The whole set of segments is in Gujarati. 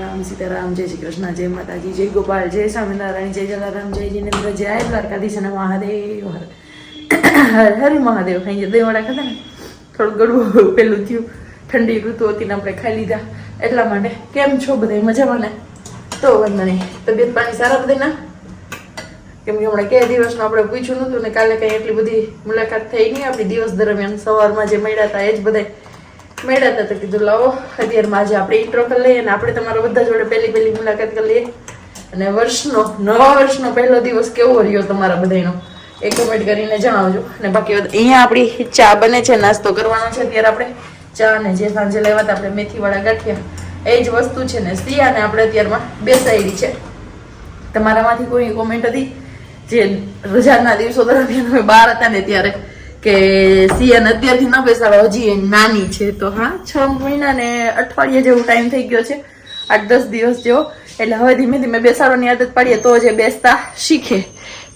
રામ સીતારામ, જય શ્રી કૃષ્ણ, જય માતાજી, જય ગોપાલ, જય સ્વામિનારાયણ, જય જલારામ, જય જિનેન્દ્ર, જય દ્વારકાધીશ અને મહાદેવ. હર હર મહાદેવ. ખાઈ ગયા દહીંવડા ખાધા ને થોડું ગળવું પેલું થયું. ઠંડી ઋતુ હતી ને આપણે ખાઈ લીધા. એટલા માટે કેમ છો બધા મજામાં ને? તો વાંધો નહીં. તબિયત પાણી સારા બધાના કેમ કે હમણાં કે દિવસનું આપણે પૂછ્યું નહોતું ને કાલે કઈ એટલી બધી મુલાકાત થઈ નહીં આપણી દિવસ દરમિયાન સવારમાં જે મળ્યા હતા એ જ બધા મળ્યા હતા તો કીધું, લાવો, અત્યારમાં આજે આપણે ઇન્ટ્રો કરી લઈએ અને આપણે તમારા બધા જોડે પહેલી પહેલી મુલાકાત કરી લઈએ. અને વર્ષનો, નવા વર્ષનો પહેલો દિવસ કેવો રહ્યો તમારા બધાનો એ કમેન્ટ કરીને જણાવજો. અને બાકી અહીંયા આપણી ચા બને છે, નાસ્તો કરવાનો છે અત્યારે આપણે. ચા અને જે સાંજે લેવા હતા, આપણે મેથીવાળા ગાંઠિયા. એ જ વસ્તુ છે ને સિયાને આપણે અત્યારમાં બેસાડી છે. તમારામાંથી કોઈ કોમેન્ટ હતી? જે રજાના દિવસો દરમિયાન અમે બહાર હતા ને ત્યારે. કે સિયન અત્યારથી ન બેસાડો, હજી એ નાની છે તો, હા? છ મહિના ને અઠવાડિયે જેવું ટાઈમ થઈ ગયો છે, આઠ દસ દિવસ જેવો. એટલે હવે ધીમે ધીમે બેસાડવાની આદત પાડીએ તો જે બેસતા શીખે.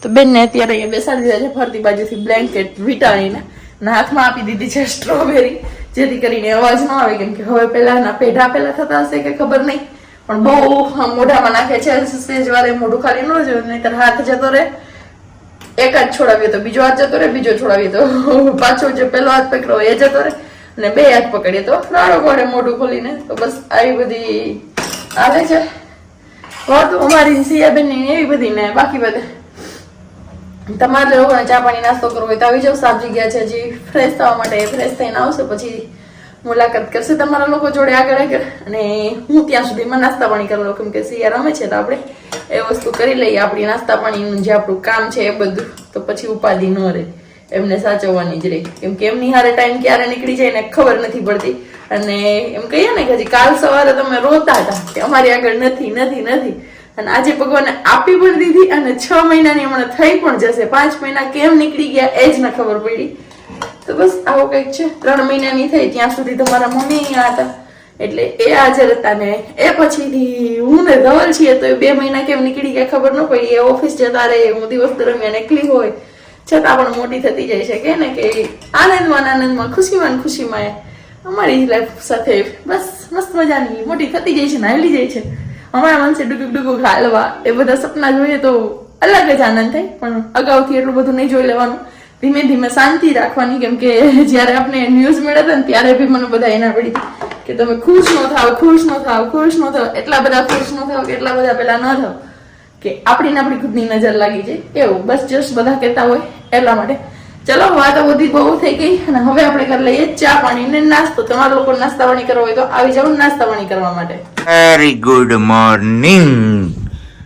તો બેનને અત્યારે અહીંયા બેસાડી દીધા છે, ફરતી બાજુથી બ્લેન્કેટ વિટાળીને. અને હાથમાં આપી દીધી છે સ્ટ્રોબેરી જેથી કરીને અવાજ ન આવે, કેમ કે હવે પહેલાના પેઢા પહેલા થતા હશે કે ખબર નહીં. પણ બહુ મોઢામાં નાખે છે સ્ટેજ વાળે મોઢું ખાલી ન જોયું નહીં હાથ જતો રહે. એક હાથ છોડાવીએ તો બીજો હાથ જતો રહે, બીજો છોડાવીએ તો પાછો જે પેલો હાથ પકડ્યો એ જતો રહે અને બે હાથ પકડીએ તો નાળો પડે મોઢું ખોલીને તો બસ આવી બધી આવે છે. વાત અમારી સિયાબેનની એવી બધી ને બાકી બધે. તમારે લોકોને ચા પાણી નાસ્તો કરવો હોય તો આવી જાવ સાફ જગ્યા છે, હજી ફ્રેશ થવા માટે ફ્રેશ થઈને આવશે પછી મુલાકાત કરશે તમારા લોકો જોડે આગળ આગળ. અને હું ત્યાં સુધીમાં નાસ્તા પાણી કરી લઉં. કેમ કે સિયા રમે છે તો આપણે એ વસ્તુ કરી લઈએ. આપણી નાસ્તા પાણીનું જે આપણું કામ છે એ બધું, તો પછી ઉપાધિ ન રહે. એમને સાચવવાની જ રહે. કેમ કે એમની હારે ટાઈમ ક્યારે નીકળી જાય ને ખબર નથી પડતી. અને એમ કહીએ ને કે હજી કાલ સવારે તમે રોતા હતા કે અમારી આગળ નથી નથી નથી. અને આજે ભગવાને આપી પણ દીધી અને છ મહિનાની હમણાં થઈ પણ જશે. પાંચ મહિના કેમ નીકળી ગયા એ જ ન ખબર પડી. તો બસ આવો કંઈક છે. ત્રણ મહિનાની થઈ, ત્યાં સુધી તમારા મમ્મી અહીંયા હતા. એટલે એ હાજર હતા ને, એ પછીથી હું ને ધવલ છીએ તો એ બે મહિના કેમ નીકળી ગયા ખબર ન પડી. એ ઓફિસ જતા રહે, હું દિવસ દરમિયાન એકલી હોય. છતાં પણ મોટી થતી જાય છે કે ને કે આનંદમાં આનંદમાં, ખુશીમાં ખુશીમાં અમારી લાઈફ સાથે બસ મસ્ત મજાની, મોટી થતી જાય છે ને હાલી જાય છે. હમણાં મનસે ડુગુક ડુગુક હાલવા, એ બધા સપના જોઈએ તો અલગ જ આનંદ થાય, પણ અગાઉથી એટલું બધું નહીં જોઈ લેવાનું. ધીમે ધીમે શાંતિ રાખવાની, કેમ કે જ્યારે આપણે ન્યૂઝ મળ્યા ને ત્યારે બી મને બધા એના પડી કે તમે ખુશ ન થાવ, ખુશ ન થાવ, ખુશ ન થાવ, એટલા બધા ખુશ ન થાવ કે એટલા બધા પેલા ન થાવ. કે આપણી ને આપણી ખુદની નજર લાગી જાય. એવું, બસ જસ્ટ બધા કહેતા હોય એટલા માટે. ચલો, વાતો બધી બહુ થઈ ગઈ અને હવે આપણે કરી લઈએ ચા પાણી ને નાસ્તો. તમારા લોકો નાસ્તા પાણી કરવા હોય તો આવી જાવ નાસ્તા પાણી કરવા માટે. વેરી ગુડ મોર્નિંગ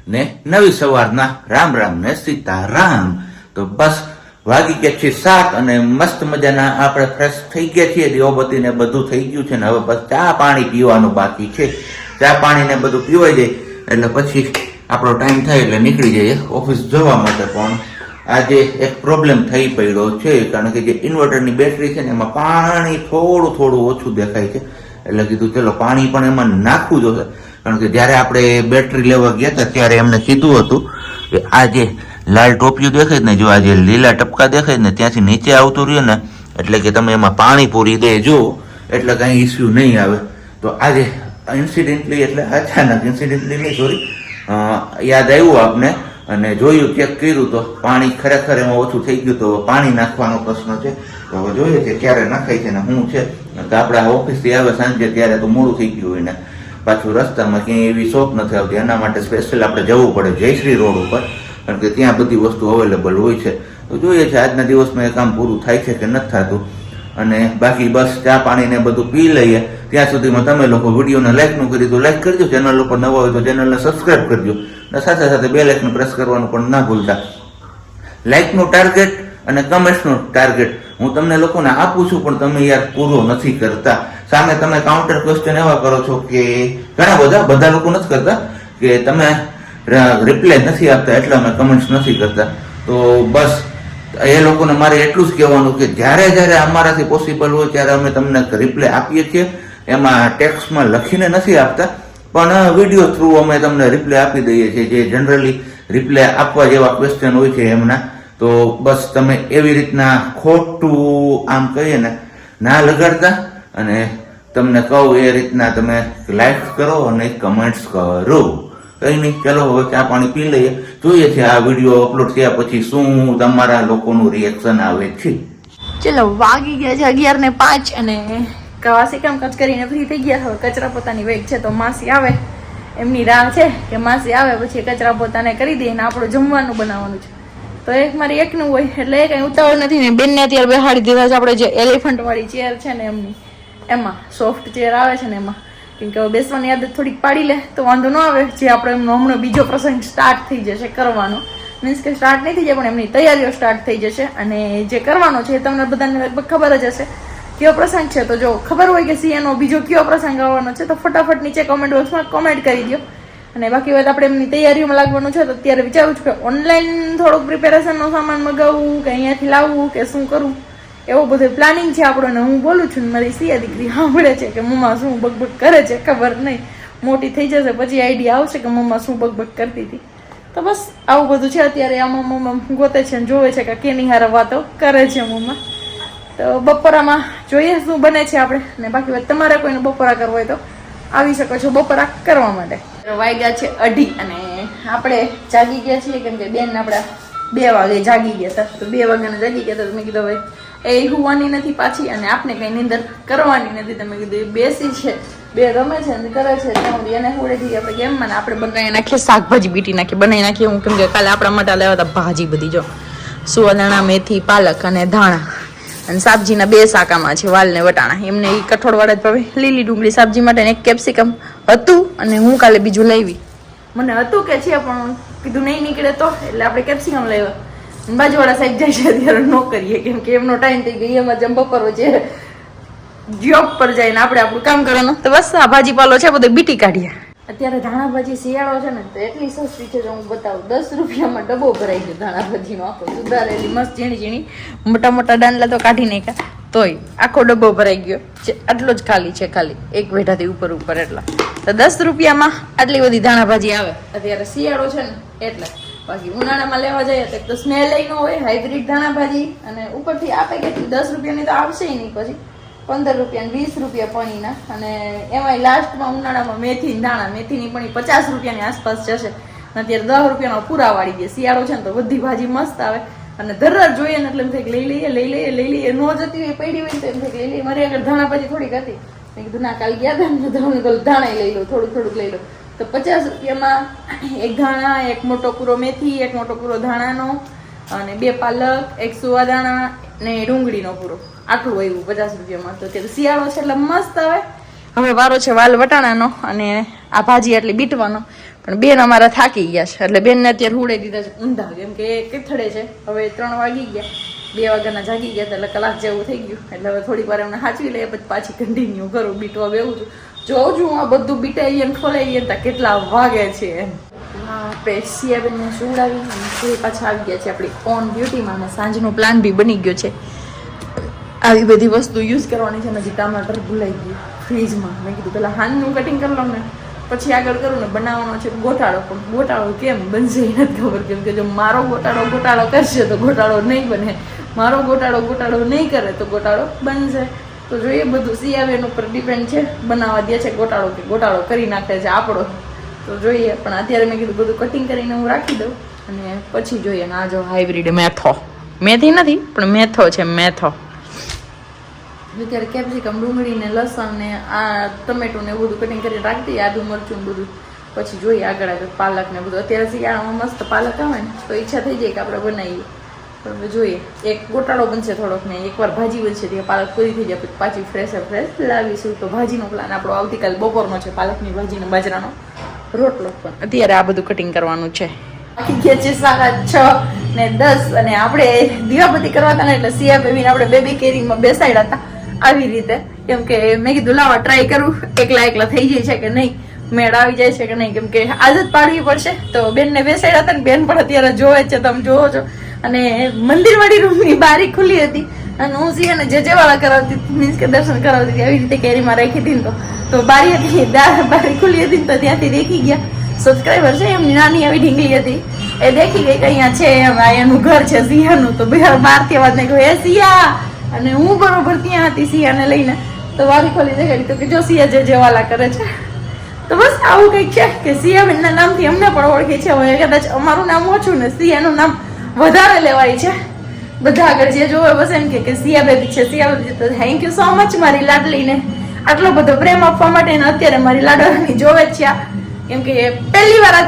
ને નવી સવારના રામ રામ ને સીતારામ. તો બસ વાગી ગયા છે સાત અને મસ્ત મજાના આપણે ફ્રેશ થઈ ગયા છીએ. દીવાબત્તી ને બધું થઈ ગયું છે ને હવે બસ ચા પાણી પીવાનું બાકી છે. ચા પાણી ને બધું પીવાઈ જાય એટલે પછી આપણો ટાઈમ થાય એટલે નીકળી જઈએ ઓફિસ જવા માટે. પણ આજે એક પ્રોબ્લેમ થઈ પડ્યો છે, કારણ કે જે ઇન્વર્ટરની બેટરી છે ને એમાં પાણી થોડું થોડું ઓછું દેખાય છે. એટલે કીધું ચલો પાણી પણ એમાં નાખવું જોશે. કારણ કે જ્યારે આપણે બેટરી લેવા ગયા હતા ત્યારે એમને કીધું હતું કે આ જે લાલ ટોપિયું દેખાય ને જો આ જે લીલા ટપકા દેખાય ને ત્યાંથી નીચે આવતું રહ્યું ને, એટલે કે તમે એમાં પાણી પૂરી દેજો એટલે કાંઈ ઇસ્યુ નહીં આવે. તો આજે ઇન્સિડેન્ટલી એટલે અચાનક ઇન્સિડેન્ટલી નહીં સોરી યાદ આવ્યું આપને અને જોયું ચેક કર્યું તો પાણી ખરેખર એમાં ઓછું થઈ ગયું તો પાણી નાખવાનો પ્રશ્ન છે. તો હવે જોઈએ છે ક્યારે નાખાય છે ને શું છે. તો આપણે ઓફિસથી આવે સાંજે ત્યારે તો મોડું થઈ ગયું હોય ને. પાછું રસ્તામાં ક્યાંય એવી શોખ નથી આવતી. એના માટે સ્પેશિયલ આપણે જવું પડે જયશ્રી રોડ ઉપર. કારણ કે ત્યાં બધી વસ્તુ અવેલેબલ હોય છે. તો જોઈએ છે આજના દિવસમાં એ કામ પૂરું થાય છે કે નથી થતું. અને બાકી બસ ચા પાણીને બધું પી લઈએ. ત્યાં સુધીમાં તમે લોકો વિડીયોને લાઇકનું કરી તો લાઇક કરજો. ચેનલ ઉપર નવા હોય તો ચેનલને સબસ્ક્રાઇબ કરજો. અને સાથે સાથે બે લાઇકને પ્રેસ કરવાનું પણ ના ભૂલતા. લાઇકનું ટાર્ગેટ અને કમેન્ટ્સનું ટાર્ગેટ હું તમને લોકોને આપું છું, પણ તમે યાર પૂરો નથી કરતા. સામે તમે કાઉન્ટર ક્વેશ્ચન એવા કરો છો કે ઘણા બધા બધા લોકો નથી કરતા, કે તમે રિપ્લાય નથી આપતા, એટલે અમે કમેન્ટ્સ નથી કરતા. તો બસ, એ લોકોને મારે એટલું જ કહેવાનું કે જ્યારે જ્યારે અમારાથી પોસિબલ હોય ત્યારે અમે તમને રિપ્લાય આપીએ છીએ. એમાં ટેક્સમાં લખીને નથી આપતા, પણ વીડિયો થ્રુ અમે તમને રિપ્લાય આપી દઈએ છીએ જે જનરલી રિપ્લાય આપવા જેવા ક્વેશ્ચન હોય છે એમના. તો બસ, તમે એવી રીતના ખોટું આમ કહીએ ને, ના લગાડતા અને તમને કહું એ રીતના તમે લાઈક કરો અને કમેન્ટ્સ કરો. કઈ નહીં ચલો હવે ચા પાણી પી લઈએ. જોઈએ છે આ વીડિયો અપલોડ થયા પછી શું તમારા લોકોનું રિએક્શન આવે છે. ચલો, વાગી ગયા છે અગિયાર ને પાંચ અને વાસી કામ કચ કરીને ફ્રી થઈ ગયા હવે કચરા પોતાની વેગ છે તો માસી આવે. એમની રાહ છે કે માસી આવે પછી કચરા પોતાને કરી દે ને આપણું જમવાનું બનાવવાનું છે. તો એક મારી એકનું હોય, એટલે એ કઈ ઉતાવળ નથી ને બેનને અત્યારે બેહાડી દીધા છે આપણે જે એલિફન્ટ વાળી ચેર છે ને એમની. એમાં સોફ્ટ ચેર આવે છે ને એમાં. કેમ કે હવે બેસવાની આદત થોડીક પાડી લે, તો વાંધો ન આવે જે આપણે એમનો હમણાં બીજો પ્રસંગ સ્ટાર્ટ થઈ જશે કરવાનો. મીન્સ કે સ્ટાર્ટ નહીં થઈ જાય, પણ એમની તૈયારીઓ સ્ટાર્ટ થઈ જશે અને જે કરવાનો છે એ તમને બધાને લગભગ ખબર જ હશે. કયો પ્રસંગ છે? તો જો ખબર હોય કે સીએનો બીજો કયો પ્રસંગ આવવાનો છે, તો ફટાફટ નીચે કોમેન્ટ બોક્સમાં કોમેન્ટ કરી દો અને બાકી વાત આપણે એમની તૈયારીઓમાં લાગવાનું છે, તો અત્યારે વિચારું છું કે ઓનલાઈન થોડુંક પ્રિપેરેશનનો સામાન મગાવવું કે અહીંયાથી લાવવું કે શું કરવું એવો બધો પ્લાનિંગ છે આપણો ને હું બોલું છું મારી સિયા દીકરી સાંભળે છે કે મમ્મા શું બકબક કરે છે ખબર નહીં. મોટી થઈ જશે, પછી આઈડિયા આવશે કે મમ્મા શું બકબક કરતી હતી. તો બસ આવું બધું છે. અત્યારે આમાં મમ્મા ગોતે છે ને જોવે છે કે કેની હારે વાતો કરે છે મમ્મા. તો બપોરામાં જોઈએ શું બને છે આપણે. ને બાકી તમારે કોઈને બપોરા કરવો હોય તો આવી શકો છો બપોરા કરવા માટે. વાગ્યા છે અઢી અને આપણે જાગી ગયા છીએ કેમ કે બેન આપણા બે વાગે જાગી ગયા હતા. તો બે વાગ્યાના જાગી ગયા હતા તો મેં કીધું, હવે એ હોવાની નથી પાછી અને આપણે કઈ નિંદર કરવાની નથી. તમે કીધું એ બેસી છે, બે રમે છે ને કરે છે ત્યાં સુધી એને હોડેથી આપણે કેમ? મને આપણે બનાવી નાખીએ શાકભાજી, બીટી નાખીએ, બનાવી નાખીએ. હું કેમ કે કાલે આપણા માટે લેવા હતા ભાજી બધી, જો. સુવાદાણા મેથી, પાલક અને ધાણા. અને સાબજીના બે શાકામાં છે વાલ ને વટાણા. એમને એ કઠોળવાળા જ ભાવે. લીલી ડુંગળી સાબજી માટે એક કેપ્સિકમ હતું અને હું કાલે બીજું લાવી. મને હતું કે છે, પણ કીધું નહીં નીકળે તો, એટલે આપણે કેપ્સિકમ અને બાજુવાળા સાહેબ જાય છે અત્યારે ન કરીએ, કેમ કે એમનો ટાઈમ થઈ ગયો, એમાં જેમ બપોરો છે જોબ પર જઈને આપણે આપણું કામ કરવાનું. તો બસ, આ ભાજીપાલો છે, બધો બીટી કાઢીએ. અત્યારે ધાણા ભાજી શિયાળો છે ને, તો એટલી સસ્તી છે હું બતાવું, દસ રૂપિયામાં ડબ્બો ભરાઈ ગયો ધાણા ભાજીનો આખો, સુધારેલી, મસ્ત ઝીણી ઝીણી, મોટા મોટા દાંડલા તો કાઢી નાખ્યા, તોય આખો ડબ્બો ભરાઈ ગયો. આટલો જ ખાલી છે, ખાલી એક વેઢાથી ઉપર ઉપર એટલા. તો દસ રૂપિયામાં આટલી બધી ધાણા ભાજી આવે. અત્યારે શિયાળો છે ને, એટલે બાકી ઉનાળામાં લેવા જઈએ તો એક તો સ્મેલ ન હોય હાઇબ્રિડ ધાણા ભાજી અને ઉપરથી આપે કેટલી દસ રૂપિયાની તો આવશે નહીં પછી. પંદર રૂપિયા વીસ રૂપિયા પણીના અને એમાંય લાસ્ટમાં ઉનાળામાં મેથી દાણા મેથીની પણ પચાસ રૂપિયાની આસપાસ જશે. અને અત્યારે દસ રૂપિયાનો પૂરા વાળી ગયા શિયાળો છે ને તો બધી ભાજી મસ્ત આવે. અને દરરોજ જોઈએ ને એટલે એમ થાય લઈ લઈએ લઈ લઈએ લઈ લઈએ. ન જતી હોય, પડી હોય તો એમ થાય લઈ લઈએ. મારી આગળ ધાણા ભાજી થોડીક હતી. કીધું, ના, કાલ ગયા હતા ને ધાણા લઈ લો થોડુંક થોડુંક લઈ લો તો પચાસ રૂપિયામાં એક ધાણા, એક મોટો પૂરો મેથી, એક મોટો પૂરો ધાણાનો અને બે પાલક, એક સુવા દાણા ને ડુંગળીનો પૂરો. આટલું આવ્યું પચાસ રૂપિયામાં. તો અત્યારે શિયાળો છે એટલે મસ્ત આવે. હવે વારો છે વાલ વટાણાનો અને આ ભાજી એટલે બીટવાનો. પણ બેન અમારા થાકી ગયા છે. એટલે બેનને અત્યારે હુડે દીધા છે ઊંધા. કેમ કે કથડે છે. હવે ત્રણ વાગી ગયા. બે વાગ્યાના જાગી ગયા એટલે કલાક જેવું થઈ ગયું. એટલે હવે થોડીક વાર એમને સાચવી લઈએ, પછી પાછી કન્ટિન્યુ કરું. બીટવા બેવું છું. જોઉં છું આ બધું બીટાઈએ ખોલાઈએ તા, કેટલા વાગે છે એમ. આપણે સિયાબેનને સુવડાવી પાછા આવી ગયા છે આપણી ઓન ડ્યુટીમાં અને સાંજનો પ્લાન બી બની ગયો છે. આવી બધી વસ્તુ યુઝ કરવાની છે હજી ટમાટર ભૂલાઈ ગયું ફ્રીજમાં. મેં કીધું પહેલાં હાનનું કટિંગ કરી લઉં ને, પછી આગળ કરું ને, બનાવવાનો છે ગોટાળો. પણ ગોટાળો કેમ બનશે એ ખબર, કેમ કે જો મારો ગોટાળો ગોટાળો કરશે તો ગોટાળો નહીં બને. મારો ગોટાળો ગોટાળો નહીં કરે તો ગોટાળો બનશે. તો જોઈએ, બધું સિયાબેન ઉપર ડિપેન્ડ છે. બનાવવા દે છે ગોટાળો કે ગોટાળો કરી નાખે છે આપણો. તો જોઈએ, પણ અત્યારે મેં કીધું બધું કટિંગ કરીને હું રાખી દઉં. અને પછી જોઈએ, ને આ જો હાઇબ્રિડ મેથો. મેથી નથી, પણ મેથો છે, મેથો. અત્યારે કેપ્સિકમ ડુંગળી ને લસણ ને આ ટમેટું ને એવું બધું કટિંગ કરીને રાખી દઈએ આદુ મરચું બધું. પછી જોઈએ આગળ આગળ પાલક ને બધું. અત્યારે શિયાળામાં મસ્ત પાલક આવે ને, તો ઈચ્છા થઈ જાય કે આપણે બનાવીએ. હવે જોઈએ એક ગોટાળો બનશે થોડોક ને એકવાર ભાજી બનશે ત્યાં પાલક પૂરી થઈ જાય પછી પાછી ફ્રેશ ફ્રેશ લાવીશું. તો ભાજીનો પ્લાન આપણો આવતીકાલ બપોરનો છે પાલકની ભાજીનો બાજરાનો રોટલો પણ. અત્યારે આ બધું કટિંગ કરવાનું છે. બાકી ગયા છે સાડા છ ને દસ અને આપણે દીવાબત્તી કરવા હતા ને એટલે સિયા બેબીને આપણે બેબી કેરીમાં બેસાડ્યા હતા આવી રીતે. કેમ કે મેં કીધું લાવા ટ્રાય કરું. એકલા એકલા થઈ જાય છે કે નહીં? મેળ આવી જાય છે કે નહીં? કેમ કે આદત પાડવી પડશે. તો બેનને બેસાડ્યા હતા ને બેન પણ અત્યારે જોવે છે તમે જોવો છો. અને મંદિર વાળી રૂમની બારી ખુલ્લી હતી. અને હું સિંહને જે જે વાળા કરાવતી મીન્સ કે દર્શન કરાવતી હતી, આવી રીતે કેરીમાં રાખી હતી તો. તો બારી હતી બારી ખુલ્લી હતી તો ત્યાંથી દેખી ગયા. સબસ્ક્રાઈબર છે, એમની નાની આવી ઢીંગલી હતી. એ દેખી ગઈ કે અહીંયા છે એનું ઘર છે સિંહાનું તો બહારથી અવાજ નહીં કહ્યું એ સિયા અને હું બરોબર ત્યાં હતી સિંહાને લઈને. તો વારી ખોલી દેખાડી તો કે જો સિયા જે જેવાલા કરે છે. તો બસ આવું કંઈક છે કે સિયા બેનના નામથી અમને પણ ઓળખે છે. હવે કદાચ અમારું નામ ઓછું ને સિયાનું નામ વધારે લેવાય છે. બધા આગળ જે જોવે બસ એમ કે સિયા બેબી છે, સિયા બેબી છે. તો થેન્ક યુ સો મચ મારી લાડલીને. આટલો બધો પ્રેમ આપવા માટે ને અત્યારે મારી લાડવાની જોવે જ છે. કેમ કે પહેલી વાર આ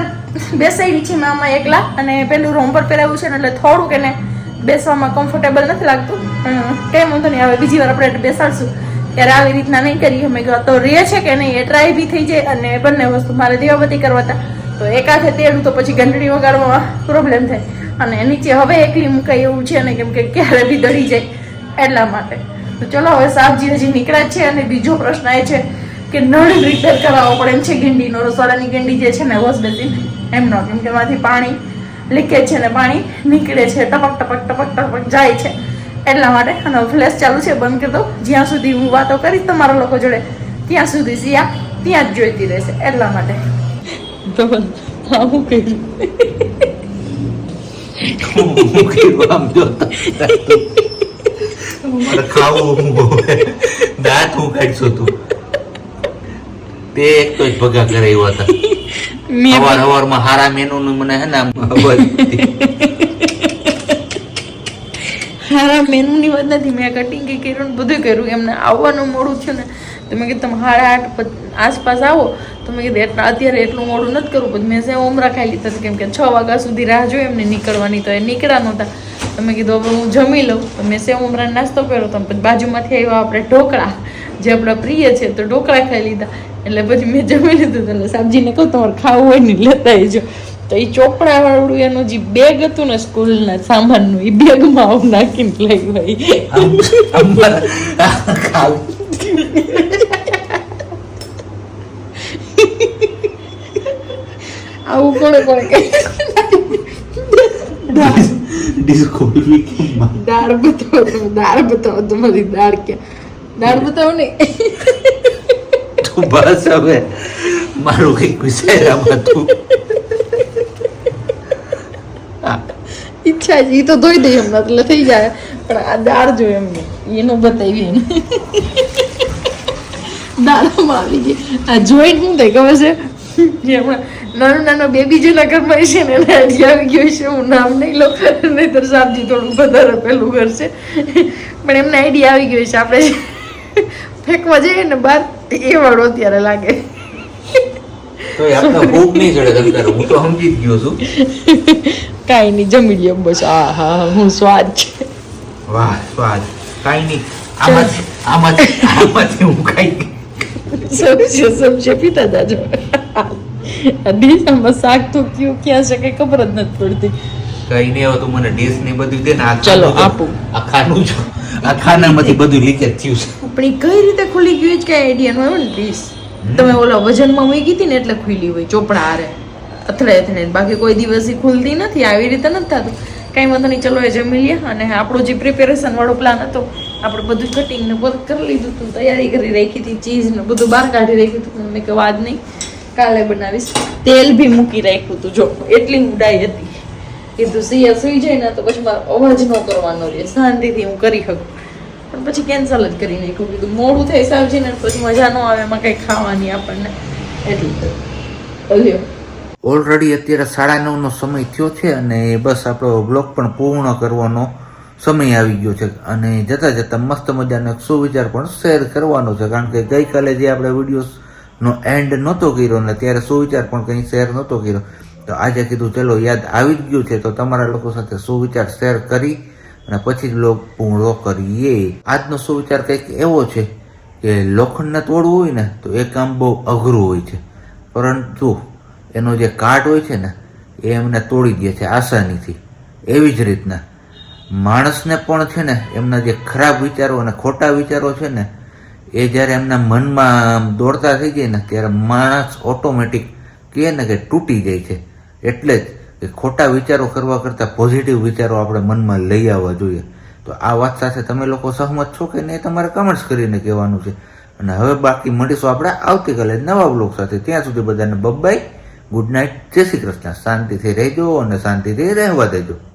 બેસાડી છે મામા એકલા અને પેલું રૂમ પર પહેરાવ્યું છે ને એટલે થોડુંક એને બેસવામાં કમ્ફર્ટેબલ નથી લાગતું. કંઈ વાંધો નહીં, હવે બીજી વાર આપણે બેસાડશું. ત્યારે આવી રીતના નહીં કરીએ. મેં કહ્યું તો રે છે કે નહીં એ ટ્રાય બી થઈ જાય અને બંને વસ્તુ મારે દેવાબતી કરવા હતા. તો એકાથે તેડું તો પછી ઘંટડી વગાડવામાં પ્રોબ્લેમ થાય. અને નીચે હવે એકલી મુકાય એવું છે ને કેમ કે ક્યારે બી દળી જાય એટલા માટે. તો ચલો હવે સાપજી હજી નીકળ્યા છે અને બીજો પ્રશ્ન એ છે કે નળ રિપેર કરાવવો પડે એમ છે ગેંડીનો રસોડાની ગેંડી જે છે ને વોશ બેસીન એમનો, કેમ કે એમાંથી પાણી લીકેજ છે ને, પાણી નીકળે છે, ટપક ટપક ટપક ટપક જાય છે એટલા માટે. અને ફ્લેશ ચાલુ છે, બંધ કરી દો. જ્યાં સુધી હું વાતો કરીશ તમારા લોકો જોડે, ત્યાં સુધી સિયા ત્યાં જ જોઈતી રહેશે એટલા માટે. આવું કહ્યું હું કીધું આમ જોતો મારે ખાવું હું હવે. દાંત હું કાઢશું તું તે એક તો જ ભગા કરે એવા હતા મેં અવારમાં હારા મેનુ નું મને હે ને અવાજ હતી. મેનુ ની વાત નથી, મેં કટિંગ કર્યું બધું કર્યું, એમને આવવાનું મોડું છે ને તો મેં કીધું તમે સાડા આઠ આસપાસ આવો તો મેં કીધું એટલા અત્યારે એટલું મોડું નથી કરવું પછી મેં સેવ ઉમરા ખાઈ લીધા કેમ કે છ વાગ્યા સુધી રાહ જોઈ એમને નીકળવાની તો એ નીકળ્યા નહોતા તો મેં કીધું હવે હું જમી લઉં તો મેં સેવ ઉમરા નાસ્તો કર્યો તો પછી બાજુમાંથી આવ્યા આપણે ઢોકળા જે આપણા પ્રિય છે તો ઢોકળા ખાઈ લીધા એટલે પછી મેં જમી લીધું એટલે સાબજીને કહું તમારે ખાવું હોય ને લેતા આવજો તો એ ચોપડાવાળું એનું જે બેગ હતું ને સ્કૂલના સામાનનું એ બેગમાં આવું નાખીને લઈ ગઈ આમ આમ મારા ખાવું આવું કોણે કોણે કહી દાળ. બતાવો તમે દાળ બતાવો તમારી દાળ કે. દાળ બતાવો ને તું બસ હવે. મારું કઈ ગુસ્સેરામાં તું. ઈચ્છા છે એ તો ધોઈ દઈએ હમણાં એટલે થઈ જાય. પણ આ દાળ જોઈએ એમને એનું બતાવી એને. દાળમાં આવી ગઈ. આ જોઈન્ટ શું થાય ખબર છે? જે હમણાં નાનો નાનો બેબી જેના ઘરમાં છે ને એને આઈડિયા આવી ગયો છે હું નામ નહીં લઉં નહીતર સાબજી થોડું વધારે પેલું કરશે. પણ એમને આઈડિયા આવી ગયો છે આપણે ફેંકવા જઈએ ને બહાર એ વાળો અત્યારે લાગે. તો નહીં તો કાંઈ નહીં જમી લ્યો બસ હા હા હું સ્વાદ છે. વાહ સ્વાદ. કાંઈ નહીં આમાંથી આમાંથી આમાંથી હું ખાઈ સમજે સમજે પીતા જાજો. ડીશમાં શાક તો કયું ક્યાં છે કઈ ખબર જ નથી પડતી. કઈ નહીં હવે તું મને ડીશ ને બધું દે ને ચલો, આપું. આ ખાનું જો આ ખાનામાંથી બધું લીકેજ થયું છે. પણ એ કઈ રીતે ખુલી ગયું છે કઈ આઈડિયા નો ને ડીશ તમે ઓલા વજનમાં મૂકી હતી ને એટલે ખુલી હોય ચોપડા આરે અથડે અથડે બાકી કોઈ દિવસ ખુલતી નથી આવી રીતે નથી થતું. કઈ વાંધો નહીં ચલો એ જમી લઈએ અને આપણો જે પ્રિપેરેશન વાળો પ્લાન હતો આપણે બધું કટિંગ ને બધું કરી લીધું હતું તૈયારી કરી રાખી હતી ચીઝ ને બધું બહાર કાઢી રાખ્યું હતું મેં કહ્યું વાત નહીં. કાલે બનાવીશ. તેલ બી મૂકી રાખ્યું હતું જો, એટલી ઊંડાઈ હતી. કીધું સિયા સુઈ જાય ને તો પછી મારો અવાજ ન કરવાનો રહે. શાંતિથી હું કરી શકું. પણ પછી કેન્સલ જ કરી નાખ્યું. કીધું, મોડું થાય સાવજી ને પછી મજા ન આવે, એમાં કંઈ ખાવાની આપણને. એટલું ઓલરેડી અત્યારે સાડા નવનો સમય થયો છે અને બસ આપણો બ્લોગ પણ પૂર્ણ કરવાનો સમય આવી ગયો છે. અને જતાં જતાં મસ્ત મજાનો એક સુવિચાર પણ શેર કરવાનો છે. કારણ કે ગઈકાલે જે આપણે વિડીયોનો એન્ડ નહોતો કર્યો ને ત્યારે સુવિચાર પણ કંઈ શેર નહોતો કર્યો. તો આજે કીધું, ચલો, યાદ આવી જ ગયું છે, તો તમારા લોકો સાથે સુવિચાર શેર કરી અને પછી જ લોક પૂર્ણો કરીએ. આજનો સુવિચાર કંઈક એવો છે કે લોખંડને તોડવું હોય ને, તો એ કામ બહુ અઘરું હોય છે. પરંતુ એનો જે કાટ હોય છે ને, એ એમને તોડી દે છે આસાનીથી. એવી જ રીતના. માણસને પણ છે ને, એમના જે ખરાબ વિચારો અને ખોટા વિચારો છે ને એ જ્યારે એમના મનમાં દોડતા થઈ જાય ને, ત્યારે માણસ ઓટોમેટિક કહે ને કે તૂટી જાય છે. એટલે જ કે ખોટા વિચારો કરવા કરતાં પોઝિટિવ વિચારો આપણે મનમાં લઈ આવવા જોઈએ. તો આ વાત સાથે તમે લોકો સહમત છો કે નહીં તમારે કમેન્ટ્સ કરીને કહેવાનું છે. અને હવે બાકી મળીશું આપણે આવતીકાલે નવા બ્લોગ સાથે. ત્યાં સુધી બધાને બબ્બાઈ ગુડ નાઇટ જય શ્રી કૃષ્ણ. શાંતિથી રહેજો અને શાંતિથી રહેવા દેજો.